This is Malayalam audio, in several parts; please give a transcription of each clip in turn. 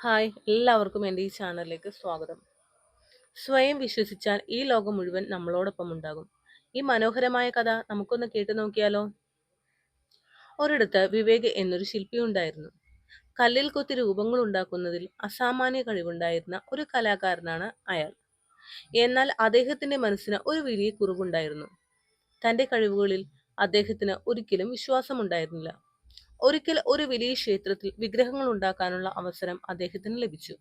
ഹായ് എല്ലാവർക്കും എന്റെ ഈ ചാനലിലേക്ക് സ്വാഗതം. സ്വയം വിശ്വസിച്ചാൽ ഈ ലോകം മുഴുവൻ നമ്മളോടൊപ്പം ഉണ്ടാകും. ഈ മനോഹരമായ കഥ നമുക്കൊന്ന് കേട്ടു നോക്കിയാലോ? ഒരിടത്ത് വിവേക് എന്നൊരു ശില്പി ഉണ്ടായിരുന്നു. കല്ലിൽ കൊത്തി രൂപങ്ങൾ ഉണ്ടാക്കുന്നതിൽ അസാമാന്യ കഴിവുണ്ടായിരുന്ന ഒരു കലാകാരനാണ് അയാൾ. എന്നാൽ അദ്ദേഹത്തിന്റെ മനസ്സിന് ഒരു വലിയ കുറവുണ്ടായിരുന്നു. തന്റെ കഴിവുകളിൽ അദ്ദേഹത്തിന് ഒരിക്കലും വിശ്വാസമുണ്ടായിരുന്നില്ല. ഒരിക്കൽ ഒരു വലിയ ക്ഷേത്രത്തിൽ വിഗ്രഹങ്ങൾ ഉണ്ടാക്കാനുള്ള അവസരം അദ്ദേഹത്തിന് ലഭിച്ചു.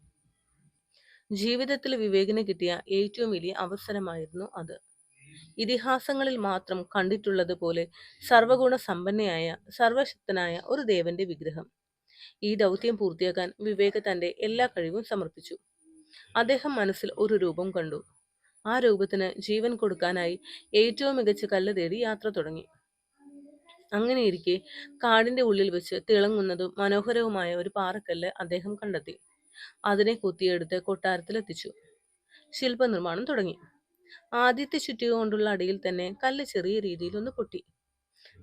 ജീവിതത്തിൽ വിവേകിന് കിട്ടിയ ഏറ്റവും വലിയ അവസരമായിരുന്നു അത്. ഇതിഹാസങ്ങളിൽ മാത്രം കണ്ടിട്ടുള്ളത് പോലെ സർവഗുണ സമ്പന്നയായ സർവശക്തനായ ഒരു ദേവന്റെ വിഗ്രഹം. ഈ ദൗത്യം പൂർത്തിയാക്കാൻ വിവേക് തന്റെ എല്ലാ കഴിവും സമർപ്പിച്ചു. അദ്ദേഹം മനസ്സിൽ ഒരു രൂപം കണ്ടു. ആ രൂപത്തിന് ജീവൻ കൊടുക്കാനായി ഏറ്റവും മികച്ച കല്ല് തേടി യാത്ര തുടങ്ങി. അങ്ങനെയിരിക്കെ കാടിന്റെ ഉള്ളിൽ വെച്ച് തിളങ്ങുന്നതും മനോഹരവുമായ ഒരു പാറക്കല്ല് അദ്ദേഹം കണ്ടെത്തി. അതിനെ കുത്തിയെടുത്ത് കൊട്ടാരത്തിലെത്തിച്ചു. ശില്പനിർമ്മാണം തുടങ്ങി. ആദ്യത്തെ ചുറ്റിക കൊണ്ടുള്ള അടിയിൽ തന്നെ കല്ല് ചെറിയ രീതിയിൽ ഒന്ന് പൊട്ടി.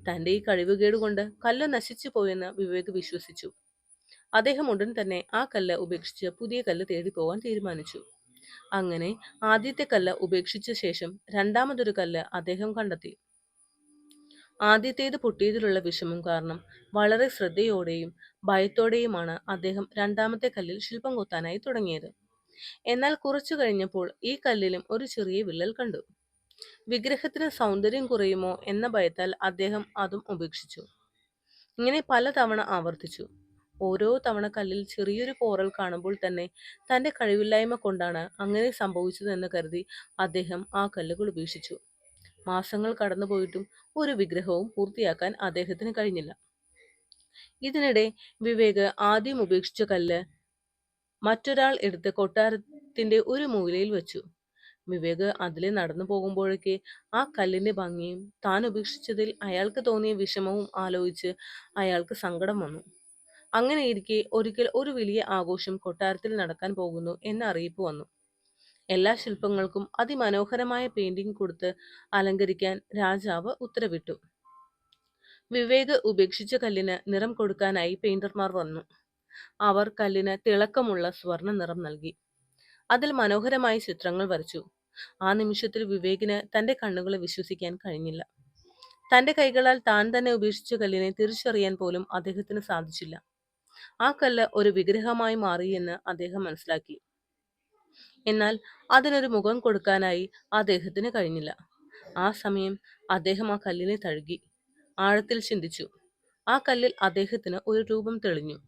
തന്റെ ഈ കഴിവുകേട് കൊണ്ട് കല്ല് നശിച്ചു പോയെന്ന് വിവേക് വിശ്വസിച്ചു. അദ്ദേഹം ഉടൻ തന്നെ ആ കല്ല് ഉപേക്ഷിച്ച് പുതിയ കല്ല് തേടി പോകാൻ തീരുമാനിച്ചു. അങ്ങനെ ആദ്യത്തെ കല്ല് ഉപേക്ഷിച്ച ശേഷം രണ്ടാമതൊരു കല്ല് അദ്ദേഹം കണ്ടെത്തി. ആദ്യത്തേത് പൊട്ടിയതിലുള്ള വിഷമം കാരണം വളരെ ശ്രദ്ധയോടെയും ഭയത്തോടെയുമാണ് അദ്ദേഹം രണ്ടാമത്തെ കല്ലിൽ ശില്പം കൊത്താനായി തുടങ്ങിയത്. എന്നാൽ കുറച്ചു കഴിഞ്ഞപ്പോൾ ഈ കല്ലിലും ഒരു ചെറിയ വിള്ളൽ കണ്ടു. വിഗ്രഹത്തിന് സൗന്ദര്യം കുറയുമോ എന്ന ഭയത്താൽ അദ്ദേഹം അതും ഉപേക്ഷിച്ചു. ഇങ്ങനെ പലതവണ ആവർത്തിച്ചു. ഓരോ തവണ കല്ലിൽ ചെറിയൊരു കോറൽ കാണുമ്പോൾ തന്നെ തന്റെ കഴിവില്ലായ്മ കൊണ്ടാണ് അങ്ങനെ സംഭവിച്ചതെന്ന് കരുതി അദ്ദേഹം ആ കല്ലുകൾ ഉപേക്ഷിച്ചു. മാസങ്ങൾ കടന്നുപോയിട്ടും ഒരു വിഗ്രഹവും പൂർത്തിയാക്കാൻ അദ്ദേഹത്തിന് കഴിഞ്ഞില്ല. ഇതിനിടെ വിവേക് ആദ്യം ഉപേക്ഷിച്ച കല്ല് മറ്റൊരാൾ എടുത്ത് കൊട്ടാരത്തിന്റെ ഒരു മൂലയിൽ വെച്ചു. വിവേക് അതിലെ നടന്നു പോകുമ്പോഴേക്ക് ആ കല്ലിന്റെ ഭംഗിയും താൻ ഉപേക്ഷിച്ചതിൽ അയാൾക്ക് തോന്നിയ വിഷമവും ആലോചിച്ച് അയാൾക്ക് സങ്കടം വന്നു. അങ്ങനെ ഇരിക്കെ ഒരിക്കൽ ഒരു വലിയ ആഘോഷം കൊട്ടാരത്തിൽ നടക്കാൻ പോകുന്നു എന്ന അറിയിപ്പ് വന്നു. എല്ലാ ശില്പങ്ങൾക്കും അതിമനോഹരമായ പെയിന്റിംഗ് കൊടുത്ത് അലങ്കരിക്കാൻ രാജാവ് ഉത്തരവിട്ടു. വിവേക് ഉപേക്ഷിച്ച കല്ലിന് നിറം കൊടുക്കാനായി പെയിന്റർമാർ വന്നു. അവർ കല്ലിന് തിളക്കമുള്ള സ്വർണ നിറം നൽകി. അതിൽ മനോഹരമായ ചിത്രങ്ങൾ വരച്ചു. ആ നിമിഷത്തിൽ വിവേകിന് തന്റെ കണ്ണുകളെ വിശ്വസിക്കാൻ കഴിഞ്ഞില്ല. തന്റെ കൈകളാൽ താൻ തന്നെ ഉപേക്ഷിച്ച കല്ലിനെ തിരിച്ചറിയാൻ പോലും അദ്ദേഹത്തിന് സാധിച്ചില്ല. ആ കല്ല് ഒരു വിഗ്രഹമായി മാറിയെന്ന് അദ്ദേഹം മനസ്സിലാക്കി. എന്നാൽ അതിനൊരു മുഖം കൊടുക്കാനായി അദ്ദേഹത്തിന് കഴിഞ്ഞില്ല. ആ സമയം അദ്ദേഹം ആ കല്ലിനെ തഴുകി ആഴത്തിൽ ചിന്തിച്ചു. ആ കല്ലിൽ അദ്ദേഹത്തിന് ഒരു രൂപം തെളിഞ്ഞു.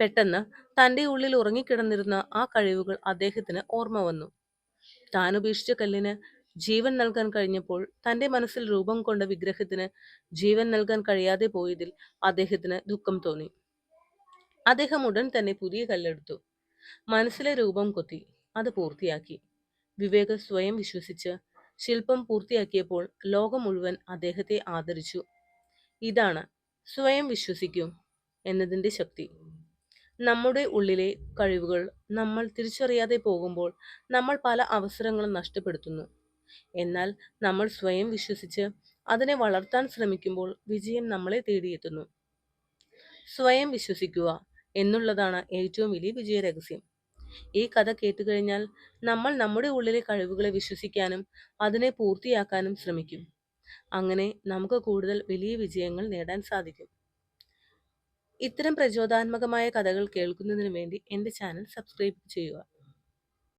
പെട്ടെന്ന് തന്റെ ഉള്ളിൽ ഉറങ്ങിക്കിടന്നിരുന്ന ആ കഴിവുകൾ അദ്ദേഹത്തിന് ഓർമ്മ വന്നു. താൻ ഉപേക്ഷിച്ച കല്ലിന് ജീവൻ നൽകാൻ കഴിഞ്ഞപ്പോൾ തന്റെ മനസ്സിൽ രൂപം കൊണ്ട വിഗ്രഹത്തിന് ജീവൻ നൽകാൻ കഴിയാതെ പോയതിൽ അദ്ദേഹത്തിന് ദുഃഖം തോന്നി. അദ്ദേഹം ഉടൻ തന്നെ പുതിയ കല്ലെടുത്തു. മനസ്സിലെ രൂപം കൊത്തി. അത് പൂർത്തിയാക്കി. വിവേക് സ്വയം വിശ്വസിച്ച് ശില്പം പൂർത്തിയാക്കിയപ്പോൾ ലോകം മുഴുവൻ അദ്ദേഹത്തെ ആദരിച്ചു. ഇതാണ് സ്വയം വിശ്വസിക്കും എന്നതിന്റെ ശക്തി. നമ്മുടെ ഉള്ളിലെ കഴിവുകൾ നമ്മൾ തിരിച്ചറിയാതെ പോകുമ്പോൾ നമ്മൾ പല അവസരങ്ങളും നഷ്ടപ്പെടുത്തുന്നു. എന്നാൽ നമ്മൾ സ്വയം വിശ്വസിച്ച് അതിനെ വളർത്താൻ ശ്രമിക്കുമ്പോൾ വിജയം നമ്മളെ തേടിയെത്തുന്നു. സ്വയം വിശ്വസിക്കുക എന്നുള്ളതാണ് ഏറ്റവും വലിയ വിജയ രഹസ്യം ഈ കഥ കേട്ടുകഴിഞ്ഞാൽ നമ്മൾ നമ്മുടെ ഉള്ളിലെ കഴിവുകളെ വിശ്വസിക്കാനും അതിനെ പൂർത്തിയാക്കാനും ശ്രമിക്കും. അങ്ങനെ നമുക്ക് കൂടുതൽ വലിയ വിജയങ്ങൾ നേടാൻ സാധിക്കും. ഇത്തരം പ്രചോദനാത്മകമായ കഥകൾ കേൾക്കുന്നതിന് വേണ്ടി എന്റെ ചാനൽ സബ്സ്ക്രൈബ് ചെയ്യുക.